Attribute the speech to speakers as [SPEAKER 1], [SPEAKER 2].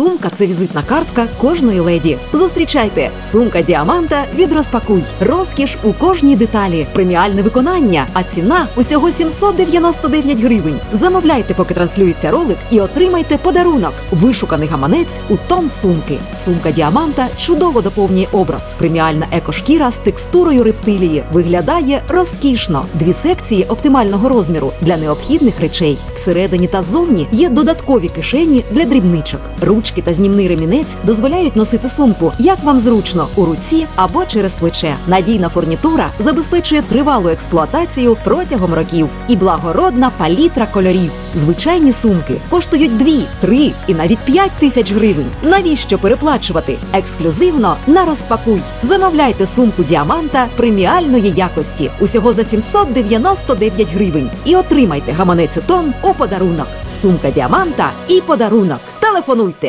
[SPEAKER 1] Сумка це візитна картка кожної леді. Зустрічайте сумка діаманта від розпакуй. Розкіш у кожній деталі, преміальне виконання, а ціна усього 799 гривень. Замовляйте, поки транслюється ролик, і отримайте подарунок. Вишуканий гаманець у тон сумки. Сумка діаманта чудово доповнює образ. Преміальна екошкіра з текстурою рептилії виглядає розкішно. Дві секції оптимального розміру для необхідних речей. Всередині та ззовні є додаткові кишені для дрібничок. Ручки та знімний ремінець дозволяють носити сумку, як вам зручно, у руці або через плече. Надійна фурнітура забезпечує тривалу експлуатацію протягом років і благородна палітра кольорів. Звичайні сумки коштують 2, 3 і навіть 5 тисяч гривень. Навіщо переплачувати? Ексклюзивно на розпакуй. Замовляйте сумку діаманта преміальної якості усього за 799 гривень і отримайте гаманець у тон у подарунок. Сумка діаманта і подарунок. Телефонуйте